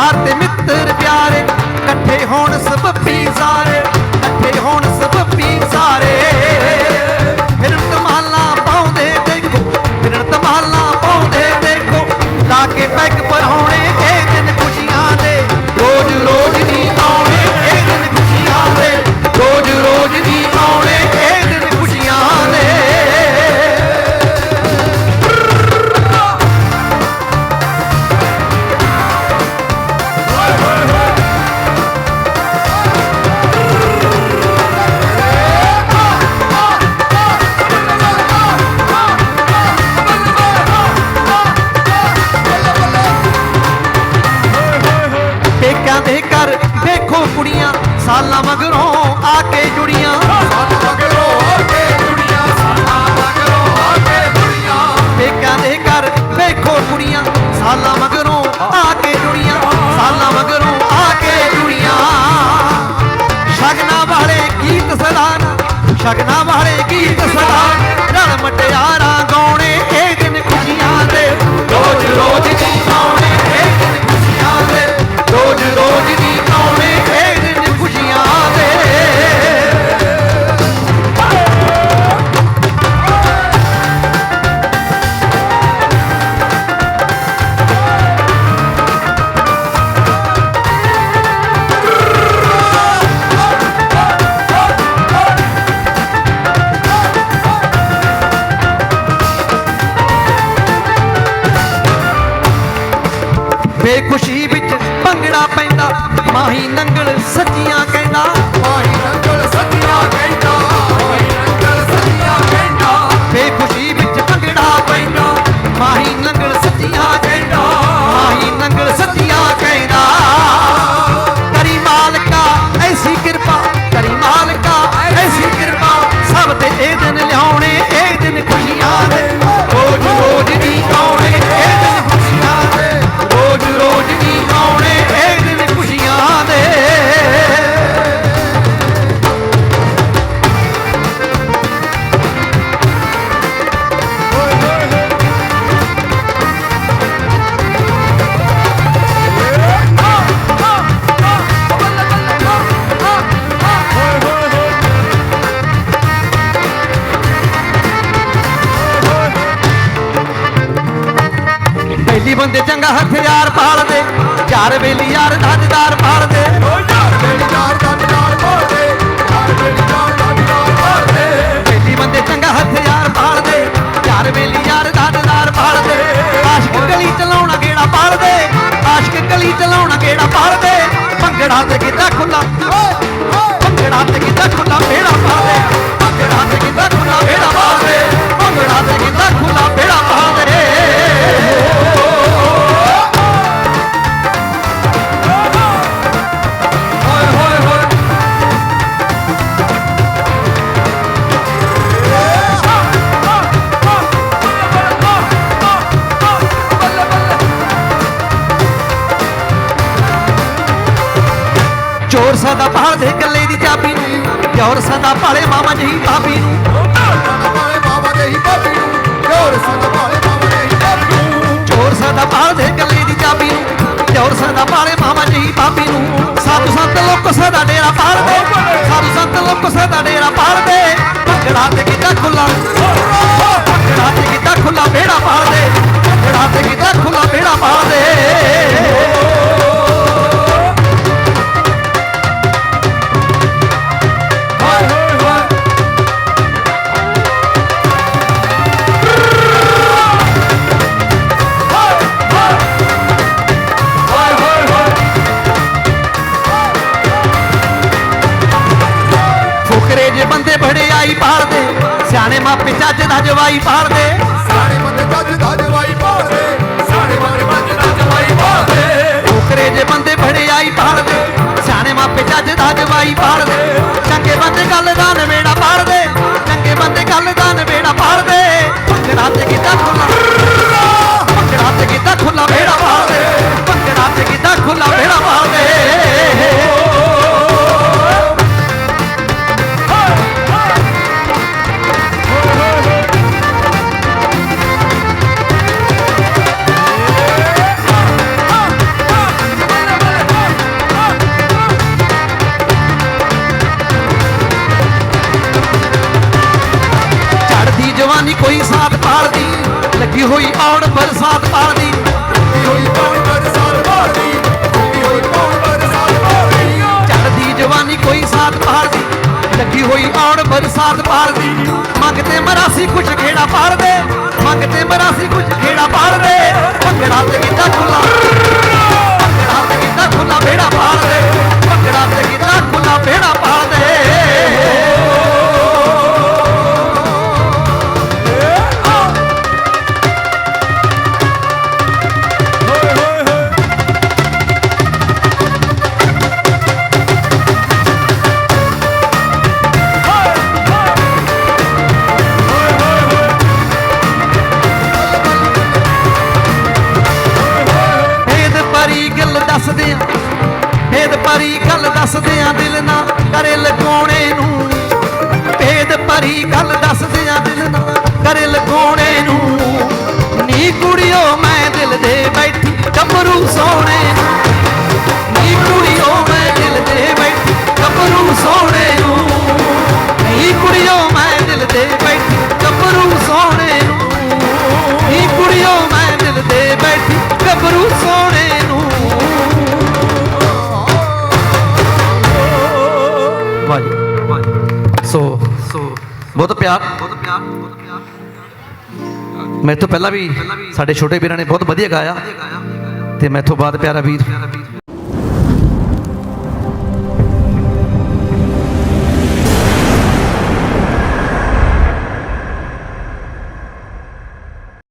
ਯਾਰ ਕੁੜੀਆਂ ਸਾਲਾਂ ਮਗਰੋਂ ਆ ਕੇ ਜੁੜੀਆਂ। ਪੇਕਿਆਂ ਦੇ ਘਰ ਵੇਖੋ ਕੁੜੀਆਂ, ਸਾਲਾਂ ਮਗਰੋਂ ਆ ਕੇ ਜੁੜੀਆਂ। ਸਾਲਾਂ ਮਗਰੋਂ ਆ ਕੇ ਜੁੜੀਆਂ। ਸ਼ਗਨਾਂ ਵਾਲੇ ਗੀਤ ਸਲਾਨਾ, ਸ਼ਗਨਾਂ ਬੇਖੁਸ਼ੀ ਵਿੱਚ ਭੰਗੜਾ ਪੈਂਦਾ। ਮਾਹੀ ਨੰਗਲ ਸੱਜੀਆਂ ਪਹਿਲੀ ਬੰਦੇ ਚੰਗਾ ਹਥਿਆਰ ਪਾਲਦੇ ਚਾਰ ਵੇਲੀ ਯਾਰ ਧਾਜਦਾਰ ਪਾਲਦੇ ਪਹਿਲੀ ਬੰਦੇ ਚੰਗਾ ਹਥਿਆਰ ਪਾਲਦੇ ਚਾਰ ਵੇਲੀ ਯਾਰ ਧਾਜਦਾਰ ਪਾਲਦੇ ਆਸ਼ਕ ਗਲੀ ਚਲਾਉਣਾ ਗੇੜਾ ਪਾਲਦੇ ਆਸ਼ਕ ਗਲੀ ਚਲਾਉਣਾ ਗੇੜਾ ਪਾਲਦੇ ਭੰਗੜਾ ਤੇ ਕਿੱਦਾਂ ਸਦਾ ਭਾਲਦੇ ਗੱਲੇ ਦੀ ਚਾਬੀ ਨੂੰ ਚੋਰ ਸਦਾ ਭਾਲੇ ਮਾਮਾ ਜੀ ਭਾਬੀ ਨੂੰ। ਚੋਰ ਸਦਾ ਭਾਲਦੇ ਗੱਲੇ ਦੀ ਚਾਬੀ ਨੂੰ ਚੋਰ ਸਦਾ ਭਾਲੇ ਮਾਮਾ ਜੀ ਭਾਬੀ ਨੂੰ। ਸਾਧੂ ਸੰਤ ਲੋਕ ਸਦਾ ਡੇਰਾ ਪਾਲਦੇ ਸਾਧੂ ਸੰਤ ਲੋਕ ਸਦਾ ਡੇਰਾ ਪਾਲਦੇ ਸਿਆਣੇ ਮਾਪੇ ਚੱਜ ਦਾ ਜਵਾਈ ਪਾਲਦੇ। ਫੁਕਰੇ ਜੇ ਬੰਦੇ ਬੜੇ ਆਈ ਪਾਲਦੇ ਸਿਆਣੇ ਮਾਪੇ ਚੱਜ ਦਾ ਜਵਾਈ ਪਾਲਦੇ। ਚੰਗੇ ਬੰਦੇ ਗੱਲ ਦਾ ਨਵੇੜਾ ਪਾਲਦੇ ਚੰਗੇ ਬੰਦੇ ਗੱਲ ਦਾ ਨਵੇੜਾ ਪਾਲਦੇ। ਭੰਗੜਾ ਤੇ ਕਿੱਦਾਂ ਖੁੱਲਾ ਲੱਗੀ ਹੋਈ ਔੜ ਬਰਸਾਤ ਪਾਲਦੀ ਹੋਈ ਪੌਣ ਬਰਸਾਤ ਭਾਲਦੀ ਹੋਈ ਪੌਣ ਬਰਸਾਤ ਭਾਲਦੀ ਚੜਦੀ ਜਵਾਨੀ ਕੋਈ ਸਾਥ ਪਾਰਦੀ ਲੱਗੀ ਹੋਈ ਆਉਣ ਬਰਸਾਤ ਪਾਲਦੀ ਮੰਗਤੇ ਮਰਾਸੀ ਕੁਛ ਗੱਭਰੂ ਸੋਹਣੇ। ਨੀ ਕੁੜਿਓ ਮੈਂ ਦਿਲ ਦੇ ਬੈਠੀ ਗੱਭਰੂ ਸੋਹਣੇ ਨੂੰ। ਨੀ ਕੁੜਿਓ ਮੈਂ ਦਿਲ ਦੇ ਬੈਠੀ ਗੱਭਰੂ ਸੋਹਣੇ ਨੂੰ। ਨੀ ਕੁੜਿਓ ਮੈਂ ਦਿਲ ਦੇ ਬੈਠੀ ਗੱਭਰੂ ਸੋਹਣੇ ਨੂੰ। ਵਾਹ ਸੋ ਸੋ, ਬਹੁਤ ਪਿਆਰ ਬਹੁਤ ਪਿਆਰ ਬਹੁਤ ਪਿਆਰ। ਮੈਥੋਂ ਪਹਿਲਾਂ ਵੀ ਸਾਡੇ ਛੋਟੇ ਵੀਰਾਂ ਨੇ ਬਹੁਤ ਵਧੀਆ ਗਾਇਆ। ਤੇ ਮੈਥੋਂ ਬਾਅਦ ਪਿਆਰਾ ਵੀਰ।